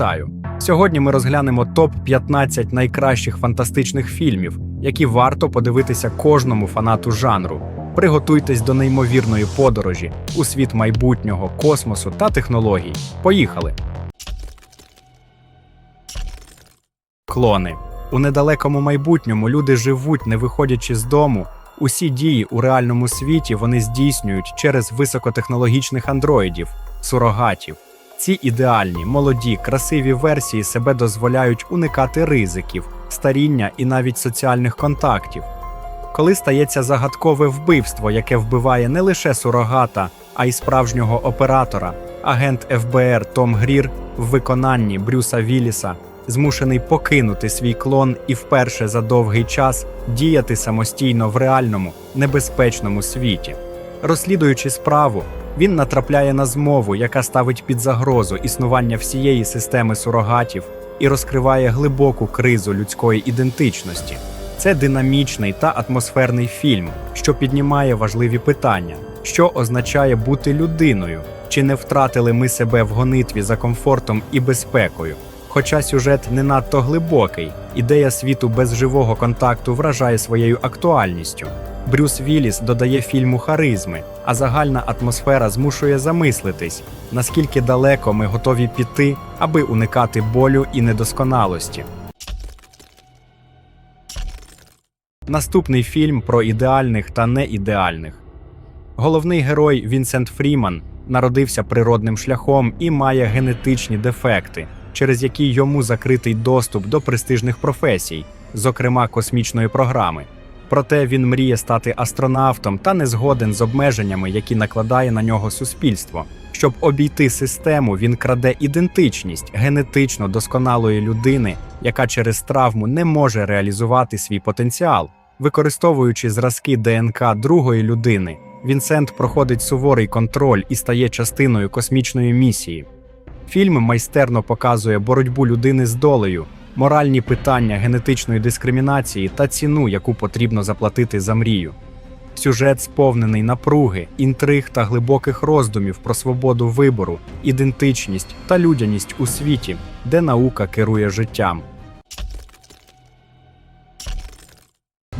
Вітаю! Сьогодні ми розглянемо топ 15 найкращих фантастичних фільмів, які варто подивитися кожному фанату жанру. Приготуйтесь до неймовірної подорожі у світ майбутнього, космосу та технологій. Поїхали! Клони. У недалекому майбутньому люди живуть, не виходячи з дому. Усі дії у реальному світі вони здійснюють через високотехнологічних андроїдів, сурогатів. Ці ідеальні, молоді, красиві версії себе дозволяють уникати ризиків, старіння і навіть соціальних контактів. Коли стається загадкове вбивство, яке вбиває не лише сурогата, а й справжнього оператора, агент ФБР Том Грір в виконанні Брюса Вілліса змушений покинути свій клон і вперше за довгий час діяти самостійно в реальному, небезпечному світі. Розслідуючи справу, він натрапляє на змову, яка ставить під загрозу існування всієї системи сурогатів і розкриває глибоку кризу людської ідентичності. Це динамічний та атмосферний фільм, що піднімає важливі питання, що означає бути людиною, чи не втратили ми себе в гонитві за комфортом і безпекою. Хоча сюжет не надто глибокий, ідея світу без живого контакту вражає своєю актуальністю. Брюс Вілліс додає фільму харизми, а загальна атмосфера змушує замислитись, наскільки далеко ми готові піти, аби уникати болю і недосконалості. Наступний фільм про ідеальних та неідеальних. Головний герой Вінсент Фріман народився природним шляхом і має генетичні дефекти, через які йому закритий доступ до престижних професій, зокрема космічної програми. Проте він мріє стати астронавтом та не згоден з обмеженнями, які накладає на нього суспільство. Щоб обійти систему, він краде ідентичність генетично досконалої людини, яка через травму не може реалізувати свій потенціал. Використовуючи зразки ДНК другої людини, Вінсент проходить суворий контроль і стає частиною космічної місії. Фільм майстерно показує боротьбу людини з долею, моральні питання генетичної дискримінації та ціну, яку потрібно заплатити за мрію. Сюжет сповнений напруги, інтриг та глибоких роздумів про свободу вибору, ідентичність та людяність у світі, де наука керує життям.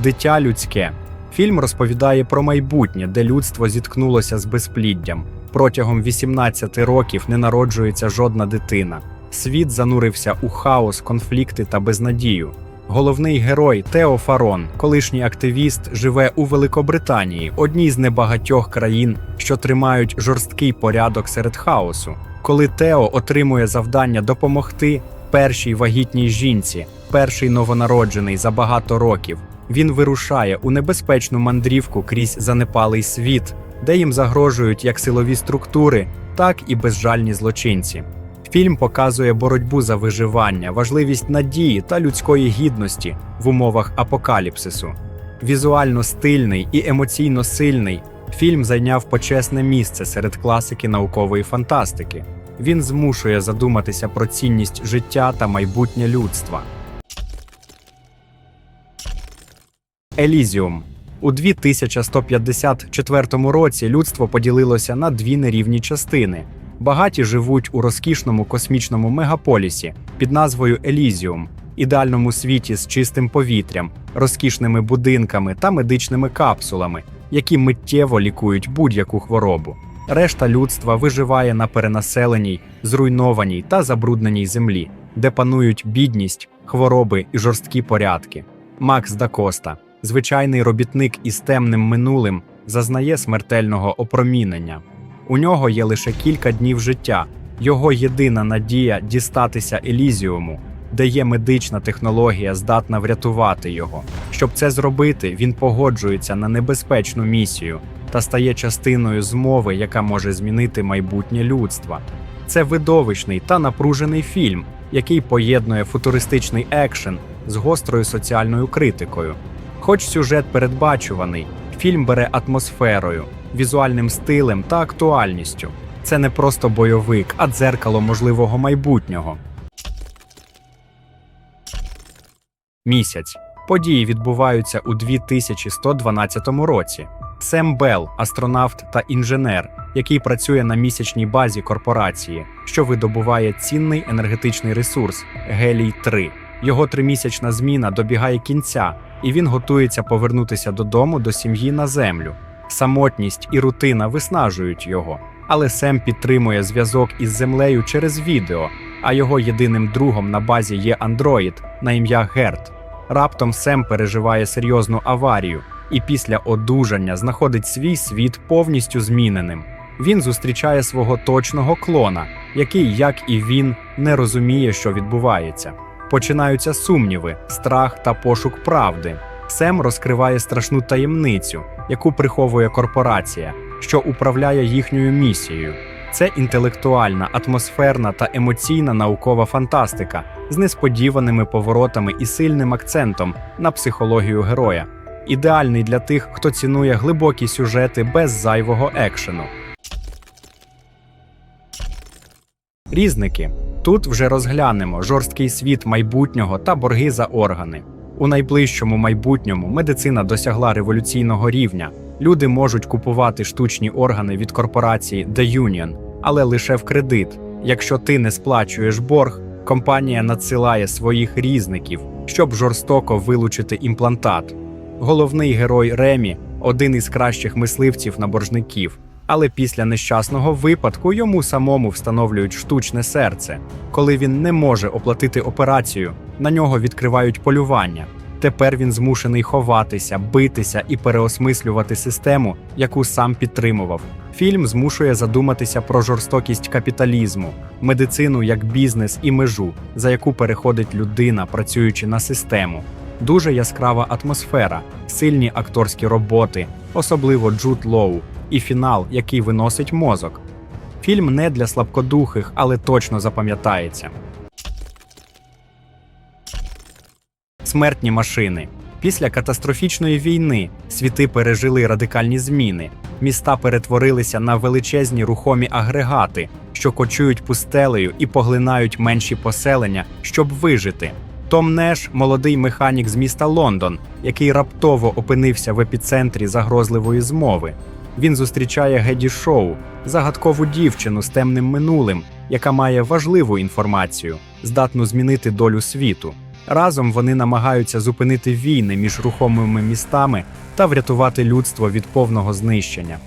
Дитя людське. Фільм розповідає про майбутнє, де людство зіткнулося з безпліддям. Протягом 18 років не народжується жодна дитина. Світ занурився у хаос, конфлікти та безнадію. Головний герой Тео Фарон, колишній активіст, живе у Великобританії, одній з небагатьох країн, що тримають жорсткий порядок серед хаосу. Коли Тео отримує завдання допомогти першій вагітній жінці, перший новонароджений за багато років, він вирушає у небезпечну мандрівку крізь занепалий світ, де їм загрожують як силові структури, так і безжальні злочинці. Фільм показує боротьбу за виживання, важливість надії та людської гідності в умовах апокаліпсису. Візуально стильний і емоційно сильний, фільм зайняв почесне місце серед класики наукової фантастики. Він змушує задуматися про цінність життя та майбутнє людства. Елізіум у 2154 році людство поділилося на дві нерівні частини. Багаті живуть у розкішному космічному мегаполісі під назвою Елізіум, ідеальному світі з чистим повітрям, розкішними будинками та медичними капсулами, які миттєво лікують будь-яку хворобу. Решта людства виживає на перенаселеній, зруйнованій та забрудненій землі, де панують бідність, хвороби і жорсткі порядки. Макс Дакоста, звичайний робітник із темним минулим, зазнає смертельного опромінення. У нього є лише кілька днів життя. Його єдина надія дістатися Елізіуму, де є медична технологія, здатна врятувати його. Щоб це зробити, він погоджується на небезпечну місію та стає частиною змови, яка може змінити майбутнє людства. Це видовищний та напружений фільм, який поєднує футуристичний екшен з гострою соціальною критикою. Хоч сюжет передбачуваний, фільм бере атмосферою, візуальним стилем та актуальністю. Це не просто бойовик, а дзеркало можливого майбутнього. Місяць. Події відбуваються у 2112 році. Сем Белл, астронавт та інженер, який працює на місячній базі корпорації, що видобуває цінний енергетичний ресурс гелій 3 Його тримісячна зміна добігає кінця, і він готується повернутися додому до сім'ї на землю. Самотність і рутина виснажують його, але Сем підтримує зв'язок із землею через відео, а його єдиним другом на базі є андроїд на ім'я Герт. Раптом Сем переживає серйозну аварію і після одужання знаходить свій світ повністю зміненим. Він зустрічає свого точного клона, який, як і він, не розуміє, що відбувається. Починаються сумніви, страх та пошук правди. Сем розкриває страшну таємницю, яку приховує корпорація, що управляє їхньою місією. Це інтелектуальна, атмосферна та емоційна наукова фантастика з несподіваними поворотами і сильним акцентом на психологію героя. Ідеальний для тих, хто цінує глибокі сюжети без зайвого екшену. Різники. Тут вже розглянемо жорсткий світ майбутнього та борги за органи. У найближчому майбутньому медицина досягла революційного рівня. Люди можуть купувати штучні органи від корпорації The Union, але лише в кредит. Якщо ти не сплачуєш борг, компанія надсилає своїх різників, щоб жорстоко вилучити імплантат. Головний герой Ремі один із кращих мисливців на боржників. Але після нещасного випадку йому самому встановлюють штучне серце. Коли він не може оплатити операцію, на нього відкривають полювання. Тепер він змушений ховатися, битися і переосмислювати систему, яку сам підтримував. Фільм змушує задуматися про жорстокість капіталізму, медицину як бізнес і межу, за яку переходить людина, працюючи на систему. Дуже яскрава атмосфера, сильні акторські роботи, особливо Джуд Лоу, і фінал, який виносить мозок. Фільм не для слабкодухих, але точно запам'ятається. Смертні машини. Після катастрофічної війни світи пережили радикальні зміни. Міста перетворилися на величезні рухомі агрегати, що кочують пустелею і поглинають менші поселення, щоб вижити. Том Неш – молодий механік з міста Лондон, який раптово опинився в епіцентрі загрозливої змови. Він зустрічає Геді Шоу, загадкову дівчину з темним минулим, яка має важливу інформацію, здатну змінити долю світу. Разом вони намагаються зупинити війни між рухомими містами та врятувати людство від повного знищення.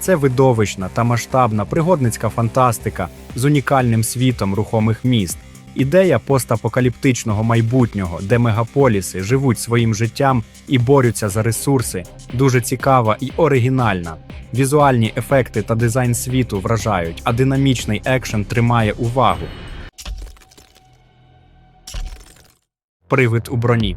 Це видовищна та масштабна пригодницька фантастика з унікальним світом рухомих міст. Ідея постапокаліптичного майбутнього, де мегаполіси живуть своїм життям і борються за ресурси, дуже цікава і оригінальна. Візуальні ефекти та дизайн світу вражають, а динамічний екшен тримає увагу. Привид у броні.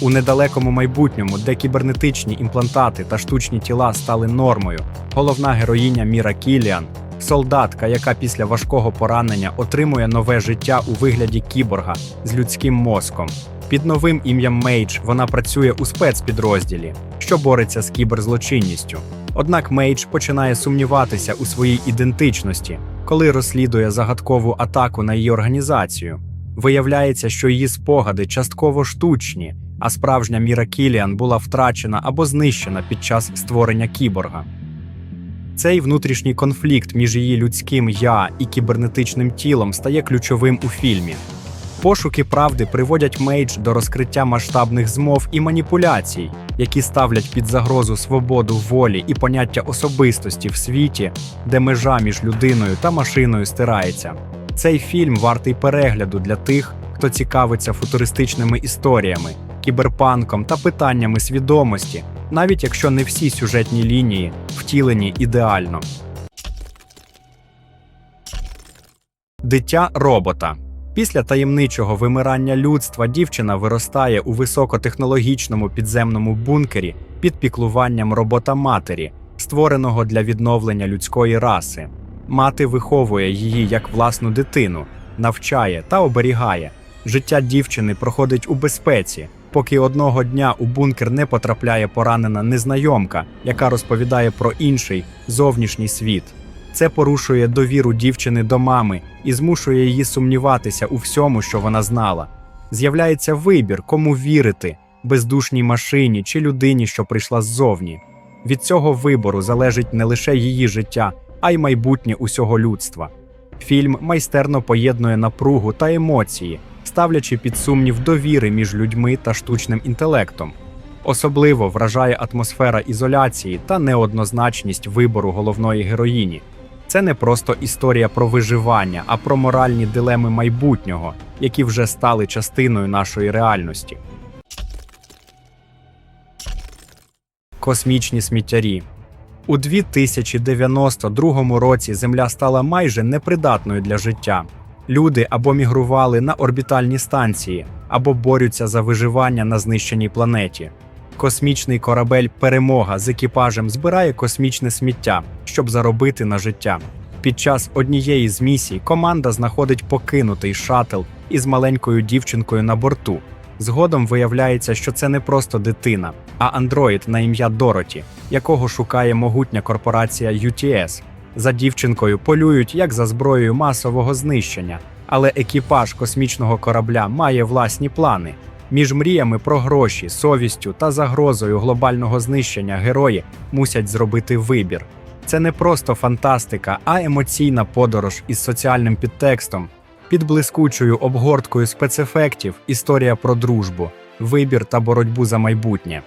У недалекому майбутньому, де кібернетичні імплантати та штучні тіла стали нормою, головна героїня Міра Кіліан солдатка, яка після важкого поранення отримує нове життя у вигляді кіборга з людським мозком. Під новим ім'ям Мейдж вона працює у спецпідрозділі, що бореться з кіберзлочинністю. Однак Мейдж починає сумніватися у своїй ідентичності, коли розслідує загадкову атаку на її організацію. Виявляється, що її спогади частково штучні, а справжня Міра Кіліан була втрачена або знищена під час створення кіборга. Цей внутрішній конфлікт між її людським я і кібернетичним тілом стає ключовим у фільмі. Пошуки правди приводять Мейдж до розкриття масштабних змов і маніпуляцій, які ставлять під загрозу свободу волі і поняття особистості в світі, де межа між людиною та машиною стирається. Цей фільм вартий перегляду для тих, хто цікавиться футуристичними історіями, кіберпанком та питаннями свідомості, навіть якщо не всі сюжетні лінії втілені ідеально. Дитя робота. Після таємничого вимирання людства дівчина виростає у високотехнологічному підземному бункері під піклуванням робота матері, створеного для відновлення людської раси. Мати виховує її як власну дитину, навчає та оберігає. Життя дівчини проходить у безпеці, поки одного дня у бункер не потрапляє поранена незнайомка, яка розповідає про інший зовнішній світ. Це порушує довіру дівчини до мами і змушує її сумніватися у всьому, що вона знала. З'являється вибір, кому вірити бездушній машині чи людині, що прийшла ззовні. Від цього вибору залежить не лише її життя, а й майбутнє усього людства. Фільм майстерно поєднує напругу та емоції, ставлячи під сумнів довіри між людьми та штучним інтелектом. Особливо вражає атмосфера ізоляції та неоднозначність вибору головної героїні. Це не просто історія про виживання, а про моральні дилеми майбутнього, які вже стали частиною нашої реальності. Космічні сміттярі у 2092 році Земля стала майже непридатною для життя. Люди або мігрували на орбітальні станції, або борються за виживання на знищеній планеті. Космічний корабель Перемога з екіпажем збирає космічне сміття, щоб заробити на життя. Під час однієї з місій команда знаходить покинутий шатл із маленькою дівчинкою на борту. Згодом виявляється, що це не просто дитина, а андроїд на ім'я Дороті, якого шукає могутня корпорація UTS. За дівчинкою полюють як за зброєю масового знищення, але екіпаж космічного корабля має власні плани. Між мріями про гроші, совістю та загрозою глобального знищення герої мусять зробити вибір. Це не просто фантастика, а емоційна подорож із соціальним підтекстом. Під блискучою обгорткою спецефектів історія про дружбу, вибір та боротьбу за майбутнє.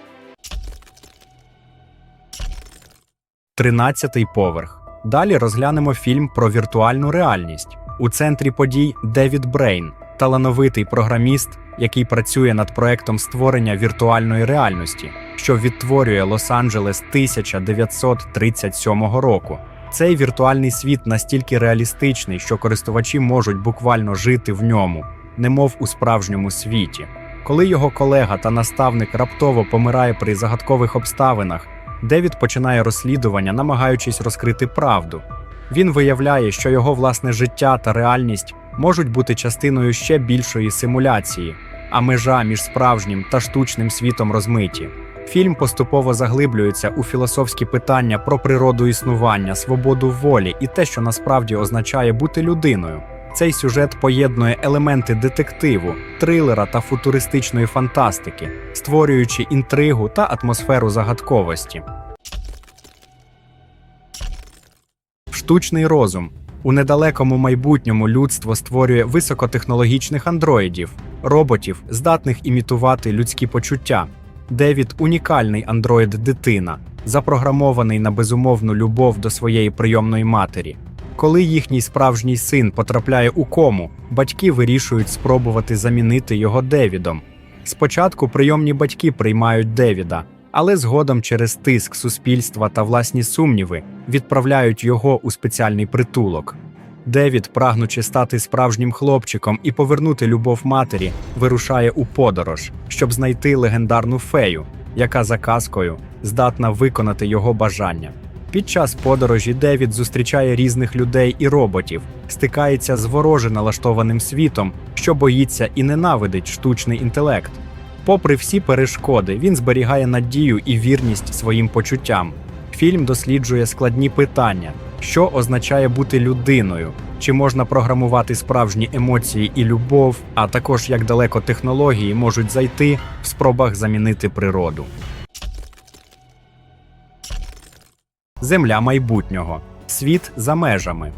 Тринадцятий поверх. Далі розглянемо фільм про віртуальну реальність. У центрі подій Девід Брейн, талановитий програміст, який працює над проектом створення віртуальної реальності, що відтворює Лос-Анджелес 1937 року. Цей віртуальний світ настільки реалістичний, що користувачі можуть буквально жити в ньому, немов у справжньому світі. Коли його колега та наставник раптово помирає при загадкових обставинах, Девід починає розслідування, намагаючись розкрити правду. Він виявляє, що його власне життя та реальність можуть бути частиною ще більшої симуляції, а межа між справжнім та штучним світом розмиті. Фільм поступово заглиблюється у філософські питання про природу існування, свободу волі і те, що насправді означає бути людиною. Цей сюжет поєднує елементи детективу, трилера та футуристичної фантастики, створюючи інтригу та атмосферу загадковості. Штучний розум у недалекому майбутньому людство створює високотехнологічних андроїдів, роботів, здатних імітувати людські почуття. Девід унікальний андроїд-дитина, запрограмований на безумовну любов до своєї прийомної матері. Коли їхній справжній син потрапляє у кому, батьки вирішують спробувати замінити його Девідом. Спочатку прийомні батьки приймають Девіда, але згодом через тиск суспільства та власні сумніви відправляють його у спеціальний притулок. Девід, прагнучи стати справжнім хлопчиком і повернути любов матері, вирушає у подорож, щоб знайти легендарну фею, яка за казкою здатна виконати його бажання. Під час подорожі Девід зустрічає різних людей і роботів, стикається з вороже налаштованим світом, що боїться і ненавидить штучний інтелект. Попри всі перешкоди, він зберігає надію і вірність своїм почуттям. Фільм досліджує складні питання, що означає бути людиною, чи можна програмувати справжні емоції і любов, а також як далеко технології можуть зайти в спробах замінити природу. Земля майбутнього. Світ за межами.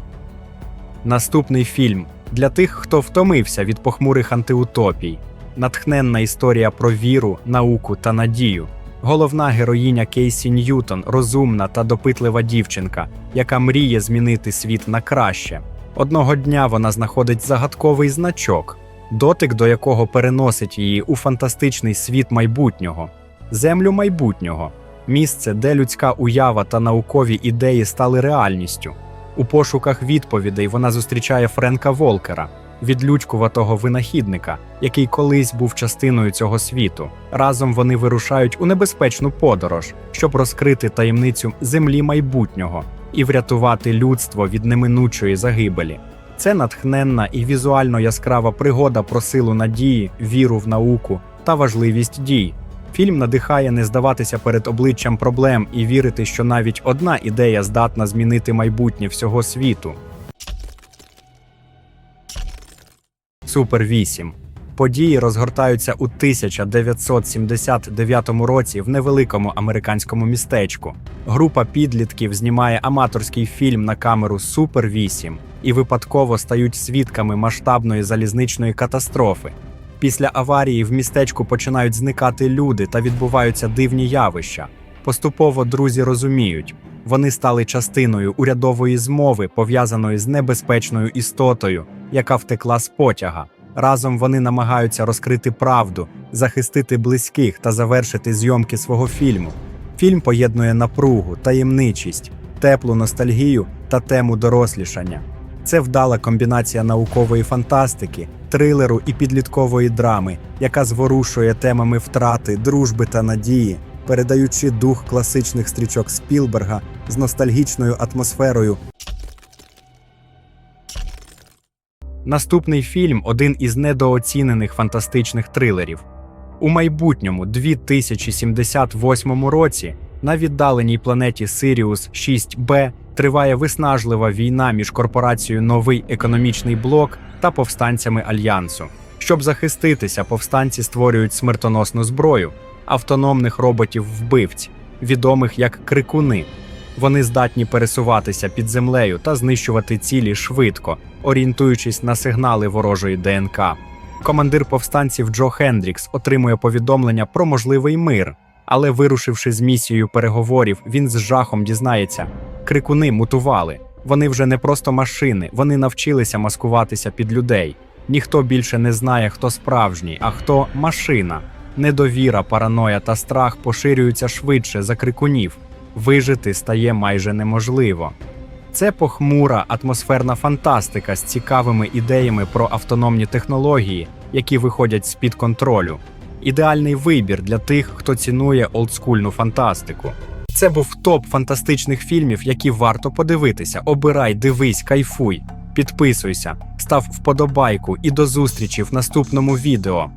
Наступний фільм для тих, хто втомився від похмурих антиутопій. Натхненна історія про віру, науку та надію. Головна героїня Кейсі Ньютон розумна та допитлива дівчинка, яка мріє змінити світ на краще. Одного дня вона знаходить загадковий значок, дотик до якого переносить її у фантастичний світ майбутнього, землю майбутнього, місце, де людська уява та наукові ідеї стали реальністю. У пошуках відповідей вона зустрічає Френка Волкера, відлюдькуватого винахідника, який колись був частиною цього світу. Разом вони вирушають у небезпечну подорож, щоб розкрити таємницю землі майбутнього і врятувати людство від неминучої загибелі. Це натхненна і візуально яскрава пригода про силу надії, віру в науку та важливість дій. Фільм надихає не здаватися перед обличчям проблем і вірити, що навіть одна ідея здатна змінити майбутнє всього світу. Супер 8. Події розгортаються у 1979 році в невеликому американському містечку. Група підлітків знімає аматорський фільм на камеру Супер 8 і випадково стають свідками масштабної залізничної катастрофи. Після аварії в містечку починають зникати люди та відбуваються дивні явища. Поступово друзі розуміють, вони стали частиною урядової змови, пов'язаної з небезпечною істотою, яка втекла з потяга. Разом вони намагаються розкрити правду, захистити близьких та завершити зйомки свого фільму. Фільм поєднує напругу, таємничість, теплу ностальгію та тему дорослішання. Це вдала комбінація наукової фантастики, трилеру і підліткової драми, яка зворушує темами втрати, дружби та надії, передаючи дух класичних стрічок Спілберга з ностальгічною атмосферою. Наступний фільм один із недооцінених фантастичних трилерів. У майбутньому 2078 році на віддаленій планеті Сиріус 6Б триває виснажлива війна між корпорацією Новий економічний блок та повстанцями Альянсу. Щоб захиститися, повстанці створюють смертоносну зброю автономних роботів-вбивць, відомих як крикуни. Вони здатні пересуватися під землею та знищувати цілі швидко, орієнтуючись на сигнали ворожої ДНК. Командир повстанців Джо Хендрікс отримує повідомлення про можливий мир, але, вирушивши з місією переговорів, він з жахом дізнається: крикуни мутували. Вони вже не просто машини, вони навчилися маскуватися під людей. Ніхто більше не знає, хто справжній, а хто машина. Недовіра, параноя та страх поширюються швидше за крикунів. Вижити стає майже неможливо. Це похмура атмосферна фантастика з цікавими ідеями про автономні технології, які виходять з-під контролю. Ідеальний вибір для тих, хто цінує олдскульну фантастику. Це був топ фантастичних фільмів, які варто подивитися. Обирай, дивись, кайфуй, підписуйся, став вподобайку і до зустрічі в наступному відео.